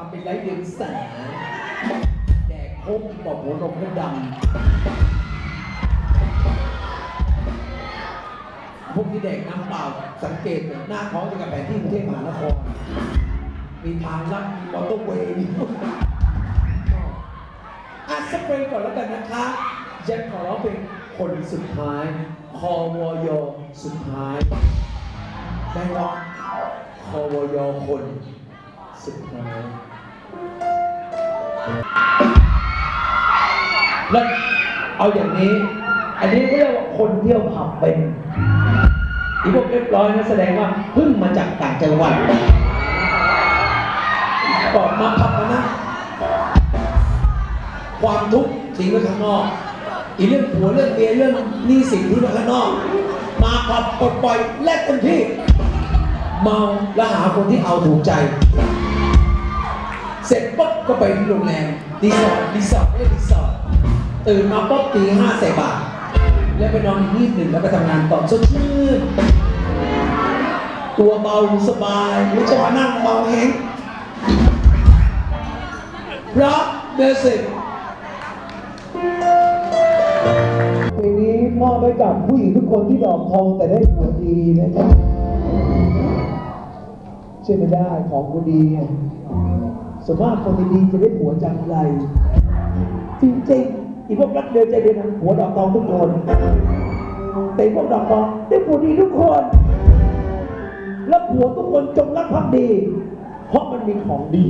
ทำเป็นไร้เดียงแสแดกโคกปอบหัวนมให้ดำพวกที่แดกน้ำเปล่าสังเกตหน้าท้องจะกับแผนที่กรุงเทพมหานคร มีทางลัดมีมอเตอร์เวย์มีอะสเปรย์ก่อนแล้วกันนะคะเจนขอร้องเป็นคนสุดท้ายคอวอยสุดท้ายได้ร้องคอวยคนสุดท้าย แล้วเอาอย่างนี้ อันนี้เรียกว่าคนเที่ยวผับเป็นอีพวกเรียบร้อยนะแสดงว่าเพิ่งมาจากต่างจังหวัดบอกมาผับนะความทุกข์ทิ้งไว้ข้างนอก อีเรื่องผัวเรื่องเมียเรื่องหนี้สินที่ไว้ข้างนอก มาผับปลดปล่อยแลกเต็มที่ เมาแล้วหาคนที่เอาถูกใจ เสร็จปุ๊บก็ไปที่โรงแรมรีสอร์ทรีสอร์ทเรียกรีสอร์ทตื่นมาปุ๊บตีห้าใส่บาตรแล้วไปนอนอีกนิดหนึ่งแล้วไปทำงานต่อสดชื่นตัวเบาสบายไม่ใช่มานั่งเมาแห้งเพราะเบสิกเพลงนี้มอบให้กับผู้หญิงทุกคนที่ดอกทองแต่ได้ผัวดีนะครับเชื่อไม่ได้ของกูดี ส่วนมาคนดีๆจะได้ผัวจังไรจริงๆอีพวกรักเดียวใจเดียวนั้นผัวดอกทองทุกคน แต่พวกดอกทองได้ผัวดีทุกคน แล้วผัวทุกคนจงรักภักดี เพราะมันมีของดี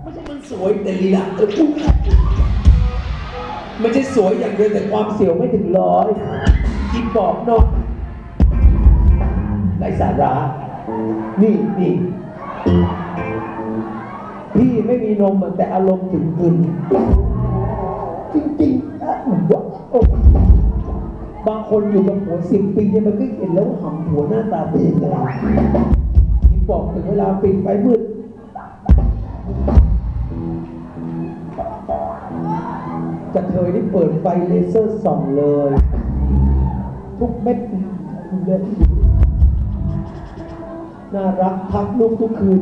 ไม่ใช่มันสวยแต่ลีลาเออปุ๊บไม่ใช่สวยอย่างเดียวแต่ความเสียวไม่ถึงร้อยกินบอกนอกไร้สาระนี่นี่ พี่ไม่มีนมแต่อารมณ์ถึงพึนจริงๆนะว้าวโอ้บางคนอยู่กับผัวสิบปีเนี่ยมันก็เห็นแล้วว่าหำผัวหน้าตาเป็นยังไงกินบอกถึงเวลาปิดไฟมืดกระเทยนี่เปิดไฟเลเซอร์ส่องเลย ทุกเม็ดเลยน่ารักทักลูกทุกคืน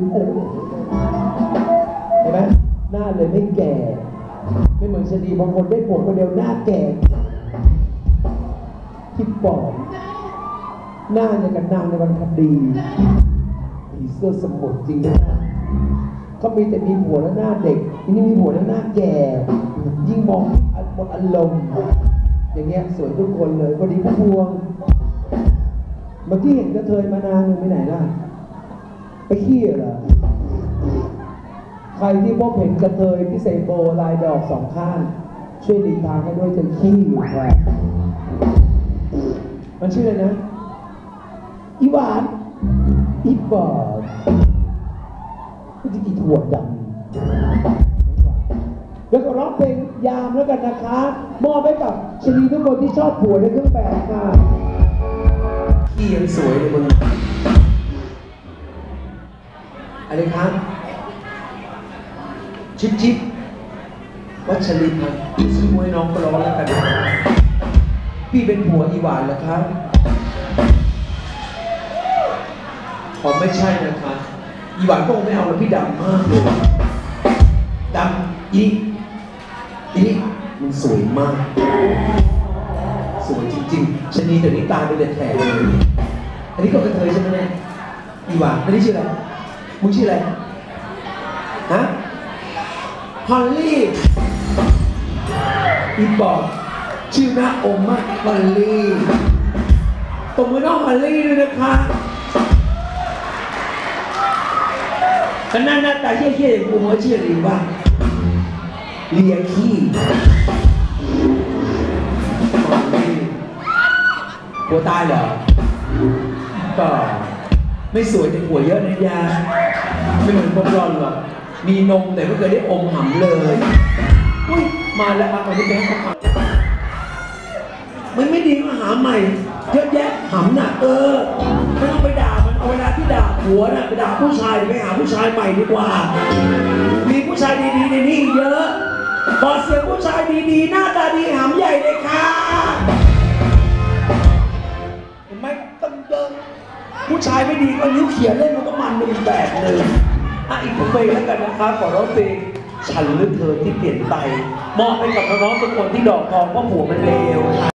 เห็นไหมหน้าเลยไม่แก่ ไม่เหมือนชะนีบางคนได้ผัวคนเดียวหน้าแก่คิดปอบหน้าอย่างกับนางในวันคดีผีเสื้อสมุทรจริงนะเขามีแต่มีผัวแล้วหน้าเด็กทีนี่มีผัวแล้วหน้าแก่ ยิ่งมองหมดอารมณ์อย่างเงี้ยสวยทุกคนเลยพอดีพวง เมื่อกี้เห็นกระเทยมานานยังไปไหนล่ะ ไปขี้เหรอ รที่พบเห็นกระเทยที่ใส่โบลายดอกสองข้าง ช่วยหลีกทางให้ด้วยจะขี้อยู่ครับมันชื่ออะไรนะ อีหวาน อีบอดมันจะกี่ถั่วดำแล้วก็ร้องเพลงยามแล้วกันนะคะ มอบให้กับชนีทุกคนที่ชอบผัวในเครื่องแบบค่ะขี้ยังสวยเลยมึงอะไรครับ ชิปชิปวัชรินทร์ครับซื้อมวยน้องก็ร้องแล้วกัน พี่เป็นผัวอีหวานเหรอครับขอไม่ใช่นะครับอีหวานก็คงไม่เอาแล้วพี่ดำมากเลยดำอีอีมันสวยมาก สวยจริงๆชะนีเดี๋ยวนี้ตายไปเลยแถบเลยอันนี้ก็กระเทยใช่ไหมเนี่ยอีหวานอันนี้ชื่ออะไรมึงชื่ออะไรฮะ ฮอลลี่อีบอกชื่อหน้าอมมากฮอลลี่ตบมือน้องฮอลลี่ด้วยนะคะก็หน้าหน้าตาเชี่ยๆอย่างกูมันชื่ออะไรวะเลียขี้ฮอลลี่กลัวตายเหรอก็ไม่สวยแต่หัวเยอะนะยาไม่เหมือนพวกรอนหรอก มีนมแต่ไม่เคยได้อมหำเลย อุ้ยมาแล้วมาตอนนี้เป็นข้าวมันไม่ดีมาหาใหม่เยอะแยะหำน่ะเออไม่ต้องไปด่ามันเอาเวลาที่ด่าผัวน่ะไปด่าผู้ชายไปหาผู้ชายใหม่ดีกว่า มีผู้ชายดีๆในนี้เยอะบอกเสียผู้ชายดีๆหน้าตาดีหำใหญ่เลยค่ะเห็นไหมต้องเดินผู้ชายไม่ดีก็นิ้วเขียนเล่นมันก็มันไปอีกแบบหนึ่ง อะอีกเพลงแล้วกันนะครับขอร้องเพลงฉันหรือเธอที่เปลี่ยนไปมอบให้กับน้องๆทุกคนที่ดอกทองว่าผัวมันเลว